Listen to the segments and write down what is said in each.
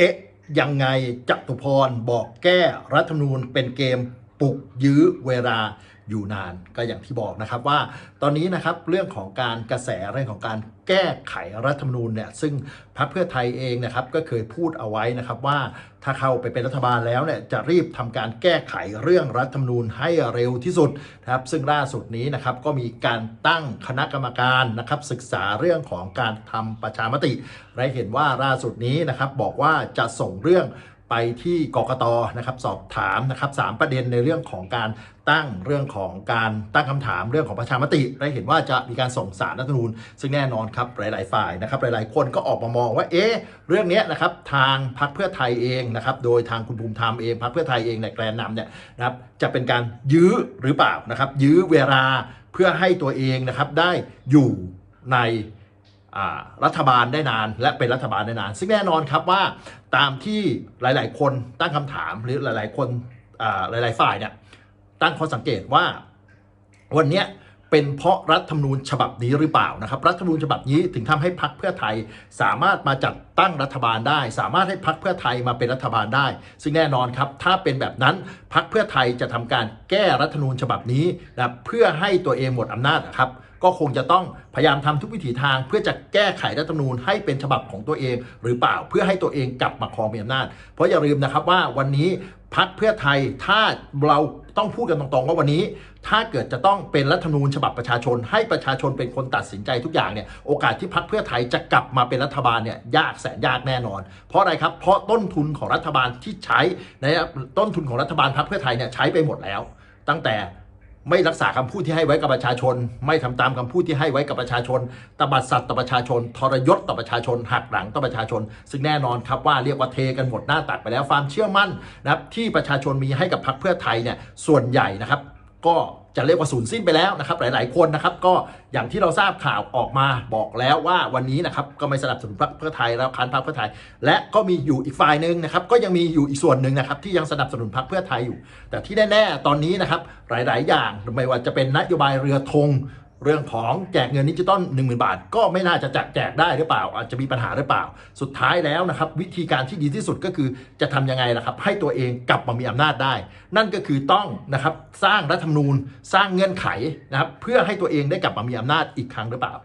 เอ๊ะ ยังไงจตุพรบอกแก้รัฐธรรมนูญเป็นเกมปลุกยื้อเวลา อยู่นานก็อย่างที่บอกนะครับว่าตอนนี้นะครับเรื่องของการกระแสเรื่องของการแก้ไขรัฐธรรมนูญเนี่ยซึ่งพรรคเพื่อไทยเองนะครับก็เคยพูดเอาไว้นะครับว่าถ้าเข้าไปเป็นรัฐบาลแล้วเนี่ยจะรีบทำการแก้ไขเรื่องรัฐธรรมนูญให้เร็วที่สุดนะครับซึ่งล่าสุดนี้นะครับก็มีการตั้งคณะกรรมการนะครับศึกษาเรื่องของการทำประชามติและเห็นว่าล่าสุดนี้นะครับบอกว่าจะส่งเรื่อง ไปที่กกตนะครับสอบถามนะครับสามประเด็นในเรื่องของการตั้งเรื่องของการตั้งคำถามเรื่องของประชามติและเห็นว่าจะมีการส่งสารรัฐธรรมนูญซึ่งแน่นอนครับหลาย ๆ ฝ่ายนะครับหลาย ๆ คนก็ออกมามองว่าเอ๊ะเรื่องนี้นะครับทางพรรคเพื่อไทยเองนะครับโดยทางคุณภูมิธรรมเองพรรคเพื่อไทยเองในแกลนนำเนี่ยนะครับจะเป็นการยื้อหรือเปล่านะครับยื้อเวลาเพื่อให้ตัวเองนะครับได้อยู่ใน รัฐบาลได้นาน และเป็นรัฐบาลได้นาน ซึ่งแน่นอนครับว่าตามที่หลาย ๆ คนตั้งคำถามหรือหลาย ๆ คนหลาย ๆ ฝ่ายเนี่ยตั้งข้อสังเกตว่าวันนี้เป็นเพราะรัฐธรรมนูญฉบับนี้หรือเปล่านะครับรัฐธรรมนูญฉบับนี้ถึงทำให้พักเพื่อไทยสามารถมาจัดตั้งรัฐบาลได้ สามารถให้พักเพื่อไทยมาเป็นรัฐบาลได้ ซึ่งแน่นอนครับ ถ้าเป็นแบบนั้นพักเพื่อไทยจะทำการแก้รัฐธรรมนูญฉบับนี้นะเพื่อให้ตัวเองหมดอำนาจครับ ก็คงจะต้องพยายามทำทุกวิถีทาง เพื่อจะแก้ไขรัฐธรรมนูญให้เป็นฉบับของตัวเอง หรือเปล่าเพื่อให้ตัวเองกลับมาครองมีอำนาจ เพราะอย่าลืมนะครับว่าวันนี้พักเพื่อไทยถ้าเราต้องพูดกันตรงๆว่าวันนี้ ถ้าเกิดจะต้องเป็นรัฐธรรมนูญฉบับประชาชน ให้ประชาชนเป็นคนตัดสินใจทุกอย่างเนี่ยโอกาสที่พักเพื่อไทยจะกลับมาเป็นรัฐบาลเนี่ยยากแสนยากแน่นอน เพราะอะไรครับเพราะต้นทุนของรัฐบาลที่ใช้นะครับต้นทุนของรัฐบาลพักเพื่อไทยเนี่ยใช้ไปหมดแล้ว ตั้งแต่ ไม่รักษาคำพูดที่ให้ไว้กับประชาชน ไม่ทำตามคำพูดที่ให้ไว้กับประชาชนตบัดสัตว์ต่อประชาชน ทรยศต่อประชาชน หักหลังต่อประชาชน ซึ่งแน่นอนครับว่าเรียกว่าเทกันหมดหน้าตักไปแล้วความเชื่อมั่นนะครับที่ประชาชนมีให้กับพรรคเพื่อไทยเนี่ยส่วนใหญ่นะครับ ก็จะเรียกว่าสูญสิ้นไปแล้วนะครับ หลาย ๆ คนนะครับ ก็อย่างที่เราทราบข่าวออกมาบอกแล้วว่าวันนี้นะครับก็ไม่สนับสนุนพรรคเพื่อไทยแล้วคานพรรคเพื่อไทย และก็มีอยู่อีกฝ่ายหนึ่งนะครับ ก็ยังมีอยู่อีกส่วนหนึ่งนะครับ ที่ยังสนับสนุนพรรคเพื่อไทยอยู่ แต่ที่แน่ ๆ ตอนนี้นะครับหลาย ๆ อย่างไม่ว่าจะเป็นนโยบายเรือธง เรื่องของแจกเงินดิจิตอล1 0,000 บาท ก็ไม่น่าจะจัดแจกได้หรือเปล่า อาจจะมีปัญหาหรือเปล่า สุดท้ายแล้วนะครับ วิธีการที่ดีที่สุดก็คือจะทำยังไงล่ะครับ ให้ตัวเองกลับมามีอำนาจได้ นั่นก็คือต้องนะครับสร้างรัฐธรรมนูญ สร้างเงื่อนไขนะครับเพื่อให้ตัวเองได้กลับมามีอำนาจอีกครั้งหรือเปล่า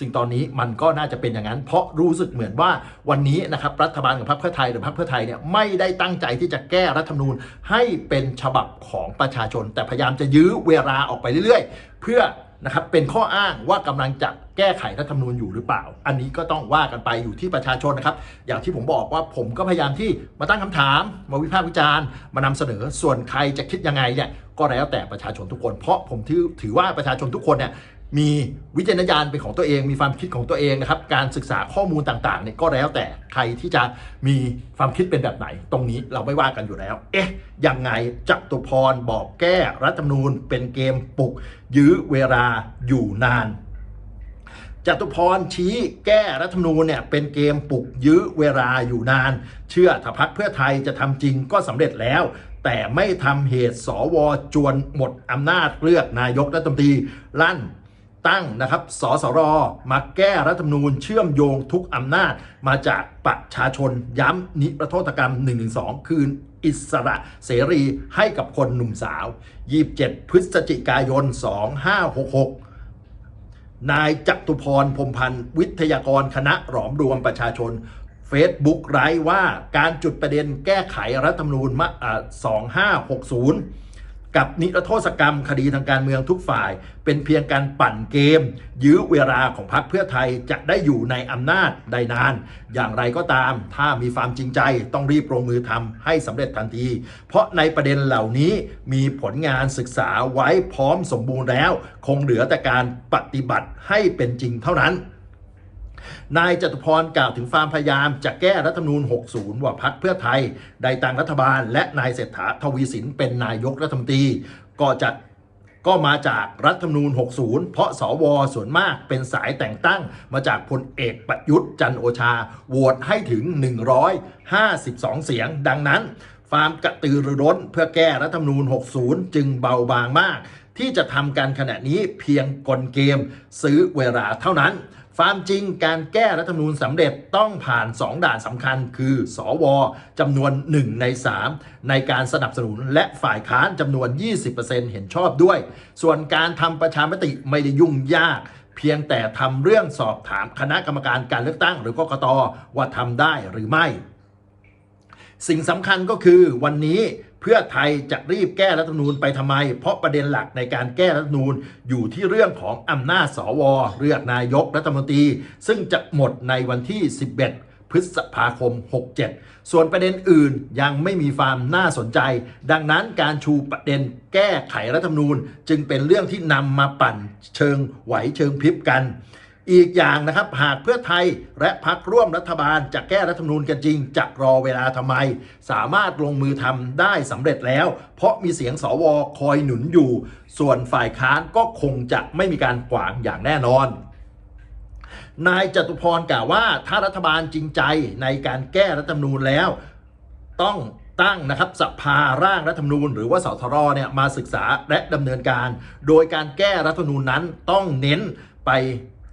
สิ่งตอนนี้มันก็น่าจะเป็นอย่างนั้น เพราะรู้สึกเหมือนว่าวันนี้นะครับรัฐบาลของพรรคเพื่อไทยหรือพรรคเพื่อไทยเนี่ยไม่ได้ตั้งใจที่จะแก้รัฐธรรมนูญให้เป็นฉบับของประชาชน แต่พยายามจะยื้อเวลาออกไปเรื่อยๆ เพื่อ นะครับเป็นข้ออ้างว่ากำลังจะแก้ไขรัฐธรรมนูญอยู่หรือเปล่า อันนี้ก็ต้องว่ากันไปอยู่ที่ประชาชนนะครับ อย่างที่ผมบอกว่าผมก็พยายามที่มาตั้งคำถาม มาวิพากษ์วิจารณ์มานำเสนอส่วนใครจะคิดยังไงเนี่ยก็แล้วแต่ประชาชนทุกคน เพราะผมถือถือว่าประชาชนทุกคนเนี่ย มีวิจารณญาณเป็นของตัวเอง มีความคิดของตัวเองนะครับ การศึกษาข้อมูลต่างๆเนี่ยก็แล้วแต่ใครที่จะมีความคิดเป็นแบบไหน ตรงนี้เราไม่ว่ากันอยู่แล้ว เอ๊ะ ยังไงจัตุพรบอกแก้รัฐธรรมนูญ เป็นเกมปลุก ยื้อเวลาอยู่นานจตุพรชี้แก้รัฐธรรมนูญเนี่ยเป็นเกมปลุกยื้อเวลาอยู่นาน เชื่อถ้าพักเพื่อไทยจะทำจริงก็สำเร็จแล้ว แต่ไม่ทำเหตุสวจวนหมดอำนาจเลือกนายกรัฐมนตรีลั่น ตั้งนะครับ สสร มาแก้รัฐธรรมนูญเชื่อมโยงทุกอำนาจมาจากประชาชนย้ำนิรโทษกรรม 112 คืนอิสระเสรีให้กับคนหนุ่มสาว 27 พฤศจิกายน 2566 นายจัตุพรพมพันธ์วิทยากรคณะหลอมรวมประชาชนเฟซบุ๊กไร้ว่าการจุดประเด็นแก้ไขรัฐธรรมนูญมา2560 กับนิรโทษกรรมคดีทางการเมืองทุกฝ่าย เป็นเพียงการปั่นเกม ยื้อเวลาของพรรคเพื่อไทยจะได้อยู่ในอำนาจได้นาน อย่างไรก็ตาม ถ้ามีความจริงใจต้องรีบลงมือทำให้สำเร็จทันที เพราะในประเด็นเหล่านี้มีผลงานศึกษาไว้พร้อมสมบูรณ์แล้ว คงเหลือแต่การปฏิบัติให้เป็นจริงเท่านั้น นายจตุพรกล่าวถึงความพยายามจะแก้รัฐธรรมนูญ 60 ว่าพักเพื่อไทยได้ตั้งรัฐบาล และนายเศรษฐาทวีสินเป็นนายกรัฐมนตรี ก็จะก็มาจากรัฐธรรมนูญ 60 เพราะสวส่วนมากเป็นสายแต่งตั้ง มาจากพลเอกประยุทธ์จันโอชาโหวตให้ถึง 152 เสียง ดังนั้นความกระตือรือร้นเพื่อแก้รัฐธรรมนูญ 60 จึงเบาบางมาก ที่จะทำการขณะนี้เพียงกลเกมซื้อเวลาเท่านั้น ความจริงการแก้รัฐธรรมนูญสำเร็จต้องผ่าน 2 ด่านสำคัญ คือสวจำนวน 1 ใน 3 ในการสนับสนุนและฝ่ายค้านจำนวน 20%เห็นชอบด้วย ส่วนการทำประชามติไม่ได้ยุ่งยาก เพียงแต่ทำเรื่องสอบถามคณะกรรมการการเลือกตั้งหรือกกตว่าทำได้หรือไม่ สิ่งสำคัญก็คือวันนี้ พื่อไทยจะรีบแก้รัฐธรรมนูญไปทำไม เพราะประเด็นหลักในการแก้รัฐธรรมนูญอยู่ที่เรื่องของอำนาจสวเลือกนายกรัฐมนตรี ซึ่งจะหมดในวันที่ 11 พฤษภาคม 67 ส่วนประเด็นอื่นยังไม่มีความน่าสนใจ ดังนั้นการชูประเด็นแก้ไขรัฐธรรมนูญ จึงเป็นเรื่องที่นำมาปั่นเชิงไหวเชิงพริบกัน อีกอย่างนะครับ หากเพื่อไทยและพักร่วมรัฐบาลจะแก้รัฐธรรมนูญกันจริงจะรอเวลาทำไม สามารถลงมือทำได้สำเร็จแล้ว เพราะมีเสียงสวคอยหนุนอยู่ ส่วนฝ่ายค้านก็คงจะไม่มีการขวางอย่างแน่นอนนายจตุพรกล่าวว่าถ้ารัฐบาลจริงใจในการแก้รัฐธรรมนูญแล้ว ต้องตั้งนะครับสภาร่างรัฐธรรมนูญ หรือว่าสทรเนี่ยมาศึกษาและดำเนินการ โดยการแก้รัฐธรรมนูญนั้นต้องเน้นไป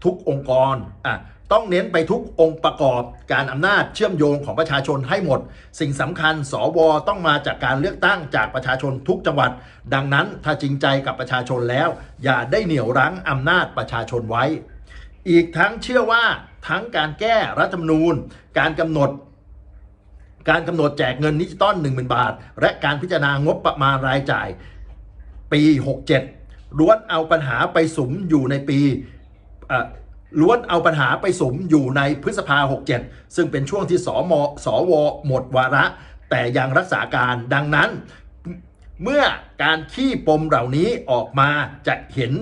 ทุกองค์กรอะต้องเน้นไปทุกองค์ประกอบการอำนาจเชื่อมโยงของประชาชนให้หมด สิ่งสำคัญ สวต้องมาจากการเลือกตั้งจากประชาชนทุกจังหวัด ดังนั้นถ้าจริงใจกับประชาชนแล้ว อย่าได้เหนี่ยวรั้งอำนาจประชาชนไว้ อีกทั้งเชื่อว่าทั้งการแก้รัฐธรรมนูญ การกำหนด การกำหนดแจกเงินดิจิตอล10,000 บาท และการพิจารณางบประมาณรายจ่ายปี 67ล้วนเอาปัญหาไปสุมอยู่ในปี ล้วนเอาปัญหาไปสมอยู่ในพฤษภา 67 ซึ่งเป็นช่วงที่สมสวหมดวาระ แต่ยังรักษาการดังนั้น เมื่อการขี้ปมเหล่านี้ออกมาจะเห็น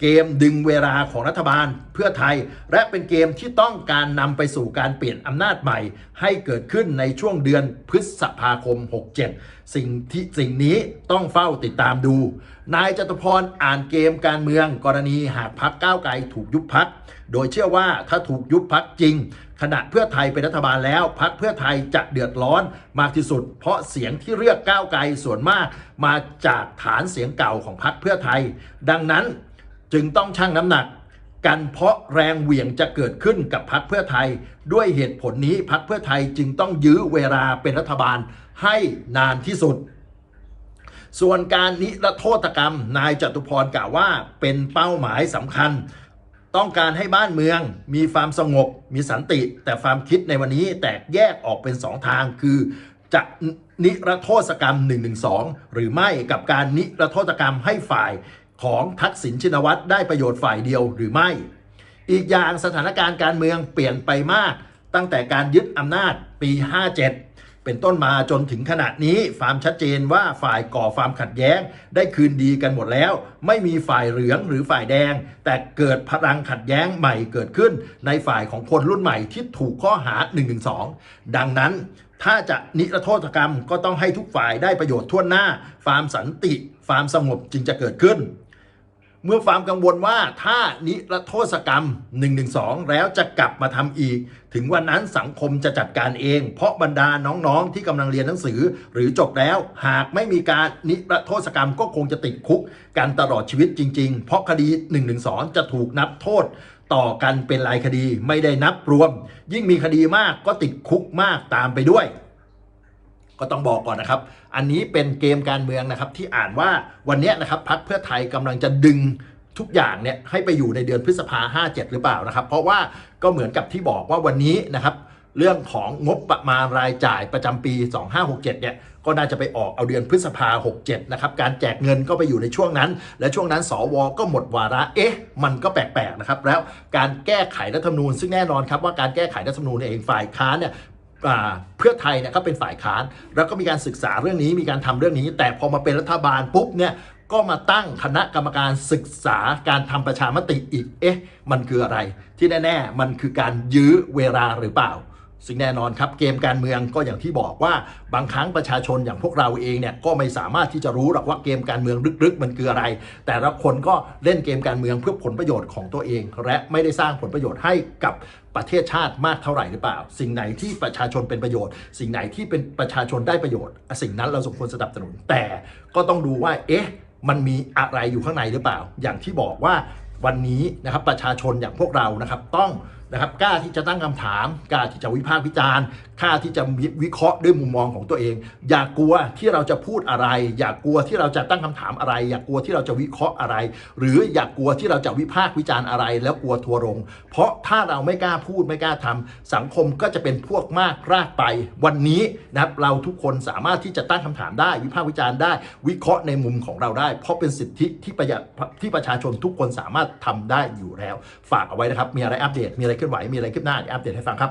เกมดึงเวลาของรัฐบาลเพื่อไทย และเป็นเกมที่ต้องการนำไปสู่การเปลี่ยนอำนาจใหม่ ให้เกิดขึ้นในช่วงเดือนพฤษภาคม 67 สิ่งที่สิ่งนี้ต้องเฝ้าติดตามดู นายจตุพรอ่านเกมการเมืองกรณีหากพักก้าวไกลถูกยุบพัก โดยเชื่อว่าถ้าถูกยุบพักจริง ขณะเพื่อไทยเป็นรัฐบาลแล้ว พักเพื่อไทยจะเดือดร้อนมากที่สุด เพราะเสียงที่เลือกก้าวไกลส่วนมาก มาจากฐานเสียงเก่าของพักเพื่อไทย ดังนั้น จึงต้องชั่งน้ำหนักกันเพราะแรงเหวี่ยงจะเกิดขึ้นกับพักเพื่อไทย ด้วยเหตุผลนี้พักเพื่อไทยจึงต้องยื้อเวลาเป็นรัฐบาลให้นานที่สุด ส่วนการนิรโทษกรรม นายจตุพรกล่าวว่าเป็นเป้าหมายสำคัญ ต้องการให้บ้านเมืองมีความสงบมีสันติ แต่ความคิดในวันนี้แตกแยกออกเป็นสองทางคือจะนิรโทษกรรม 112 หรือไม่กับการนิรโทษกรรมให้ฝ่าย ของทักษิณชินวัตรได้ประโยชน์ฝ่ายเดียวหรือไม่ อีกอย่างสถานการณ์การเมืองเปลี่ยนไปมาก ตั้งแต่การยึดอำนาจปี 57 เป็นต้นมาจนถึงขณะนี้ความชัดเจนว่าฝ่ายก่อความขัดแย้ง ได้คืนดีกันหมดแล้ว ไม่มีฝ่ายเหลืองหรือฝ่ายแดง แต่เกิดพลังขัดแย้งใหม่เกิดขึ้น ในฝ่ายของคนรุ่นใหม่ที่ถูกข้อหา 112 ดังนั้นถ้าจะนิรโทษกรรมก็ต้องให้ทุกฝ่ายได้ประโยชน์ทั่วหน้า ความสันติ ความสงบจึงจะเกิดขึ้น เมื่อความกังวลว่าถ้านิรโทษกรรม 112 แล้วจะกลับมาทำอีก ถึงวันนั้นสังคมจะจัดการเอง เพราะบรรดาน้องๆ ที่กำลังเรียนหนังสือ หรือจบแล้ว หากไม่มีการนิรโทษกรรมก็คงจะติดคุกกันตลอดชีวิตจริง ๆ เพราะคดี 112 จะถูกนับโทษต่อกันเป็นรายคดีไม่ได้นับรวม ยิ่งมีคดีมากก็ติดคุกมากตามไปด้วย ก็ต้องบอกก่อนนะครับ อันนี้เป็นเกมการเมืองนะครับที่อ่านว่าวันนี้นะครับพักเพื่อไทยกำลังจะดึงทุกอย่างเนี่ยให้ไปอยู่ในเดือนพฤษภาห้าเจ็ดหรือเปล่านะครับ เพราะว่าก็เหมือนกับที่บอกว่าวันนี้นะครับเรื่องของงบประมาณรายจ่ายประจำปี 2567 เนี่ย ก็น่าจะไปออกเอาเดือนพฤษภา 67 นะครับ การแจกเงินก็ไปอยู่ในช่วงนั้น และช่วงนั้น สว ก็หมดวาระ เอ๊ะ มันก็แปลก ๆ นะครับ แล้วการแก้ไขรัฐธรรมนูญ ซึ่งแน่นอนครับว่าการแก้ไขรัฐธรรมนูญเองฝ่ายค้านเนี่ย เพื่อไทยเนี่ยก็เป็นฝ่ายค้าน แล้วก็มีการศึกษาเรื่องนี้มีการทำเรื่องนี้ แต่พอมาเป็นรัฐบาลปุ๊บเนี่ยก็มาตั้งคณะกรรมการศึกษาการทำประชามติอีก เอ๊ะ มันคืออะไร ที่แน่ ๆ มันคือการยื้อเวลาหรือเปล่า ซึ่งแน่นอนครับเกมการเมืองก็อย่างที่บอกว่าบางครั้งประชาชนอย่างพวกเราเองเนี่ยก็ไม่สามารถที่จะรู้หรอกว่าเกมการเมืองลึกๆ มันคืออะไร แต่ละคนก็เล่นเกมการเมืองเพื่อผลประโยชน์ของตัวเอง และไม่ได้สร้างผลประโยชน์ให้กับประเทศชาติมากเท่าไหร่หรือเปล่า สิ่งไหนที่ประชาชนเป็นประโยชน์ สิ่งไหนที่เป็นประชาชนได้ประโยชน์ สิ่งนั้นเราสมควรสนับสนุน แต่ก็ต้องดูว่าเอ๊ะมันมีอะไรอยู่ข้างในหรือเปล่า อย่างที่บอกว่าวันนี้นะครับประชาชนอย่างพวกเรานะครับต้อง นะครับกล้าที่จะตั้งคำถามกล้าที่จะวิพากษ์วิจารณ์กล้าที่จะวิเคราะห์ด้วยมุมมองของตัวเอง อย่ากลัวที่เราจะพูดอะไร อย่ากลัวที่เราจะตั้งคำถามอะไร อย่ากลัวที่เราจะวิเคราะห์อะไร หรืออย่ากลัวที่เราจะวิพากษ์วิจารณ์อะไร แล้วกลัวทัวร์ลง เพราะถ้าเราไม่กล้าพูดไม่กล้าทำสังคมก็จะเป็นพวกมากรากไป วันนี้นะครับเราทุกคนสามารถที่จะตั้งคำถามได้ วิพากษ์วิจารณ์ได้ วิเคราะห์ในมุมของเราได้ เพราะเป็นสิทธิที่ประหยัดที่ประชาชนทุกคนสามารถทำได้อยู่แล้ว ฝากเอาไว้นะครับมีอะไรอัปเดตมีอะไรเคลื่อนไหวมีอะไรคืบหน้าอัปเดตให้ฟังครับ